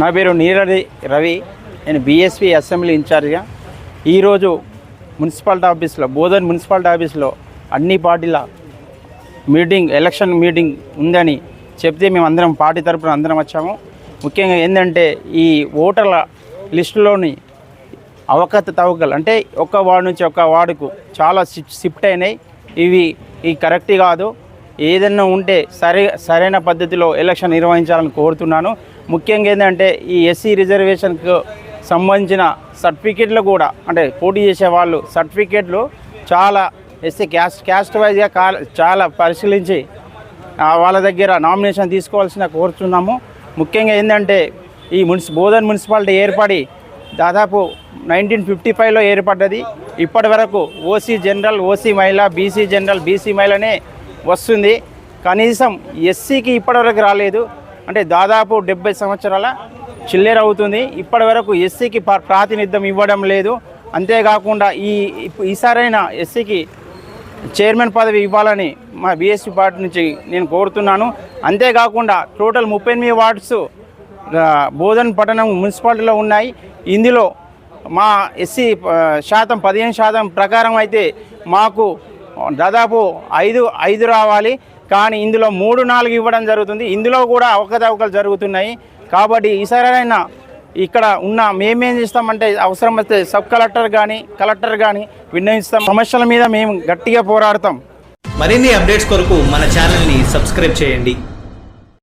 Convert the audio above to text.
నా పేరు నీరడి రవి. నేను బీఎస్పీ అసెంబ్లీ ఇన్ఛార్జ్గా. ఈరోజు మున్సిపాలిటీ ఆఫీస్లో బోధన్ మున్సిపాలిటీ ఆఫీస్లో అన్ని పార్టీల మీటింగ్ ఎలక్షన్ మీటింగ్ ఉందని చెప్తే మేము అందరం పార్టీ తరపున అందరం వచ్చాము. ముఖ్యంగా ఏంటంటే ఈ ఓటర్ల లిస్టులోని అవకత తవకలు అంటే ఒక వార్డు నుంచి ఒక వార్డుకు చాలా షిఫ్ట్ అయినాయి. ఇవి ఈ కరెక్ట్ కాదు. ఏదైనా ఉంటే సరే సరైన పద్ధతిలో ఎలక్షన్ నిర్వహించాలని కోరుతున్నాను. ముఖ్యంగా ఏంటంటే ఈ ఎస్సీ రిజర్వేషన్కు సంబంధించిన సర్టిఫికెట్లు కూడా అంటే పోటీ చేసే వాళ్ళు సర్టిఫికెట్లు చాలా ఎస్సీ క్యాస్ట్ క్యాస్ట్ వైజ్గా చాలా పరిశీలించి వాళ్ళ దగ్గర నామినేషన్ తీసుకోవాల్సిన కోరుతున్నాము ముఖ్యంగా ఏంటంటే ఈ మున్సి బోధన్ మున్సిపాలిటీ ఏర్పడి దాదాపు నైన్టీన్ ఫిఫ్టీ ఫైవ్లో ఏర్పడ్డది. ఇప్పటి వరకు ఓసీ జనరల్ ఓసీ మహిళ బీసీ జనరల్ బీసీ మహిళనే వస్తుంది. కనీసం ఎస్సీకి ఇప్పటివరకు రాలేదు. అంటే దాదాపు డెబ్బై సంవత్సరాల చిల్లర అవుతుంది. ఇప్పటి వరకు ఎస్సీకి ప్రాతినిధ్యం ఇవ్వడం లేదు. అంతేకాకుండా ఈ ఈసారైనా ఎస్సీకి చైర్మన్ పదవి ఇవ్వాలని మా బీఎస్సీ పార్టీ నుంచి నేను కోరుతున్నాను. అంతేకాకుండా టోటల్ ముప్పై ఎనిమిది వార్డ్స్ బోధన్ పట్టణం మున్సిపాలిటీలో ఉన్నాయి. ఇందులో మా ఎస్సీ శాతం పదిహేను శాతం ప్రకారం అయితే మాకు దాదాపు ఐదు ఐదు రావాలి. కానీ ఇందులో మూడు నాలుగు ఇవ్వడం జరుగుతుంది. ఇందులో కూడా అవకతవకలు జరుగుతున్నాయి. కాబట్టి ఈసారైనా ఇక్కడ ఉన్న మేమేం చేస్తామంటే అవసరం వస్తే సబ్ కలెక్టర్ కానీ కలెక్టర్ కానీ విన్నవిస్తాం. సమస్యల మీద మేము గట్టిగా పోరాడతాం. మరిన్ని అప్డేట్స్ కొరకు మన ఛానల్ని సబ్స్క్రైబ్ చేయండి.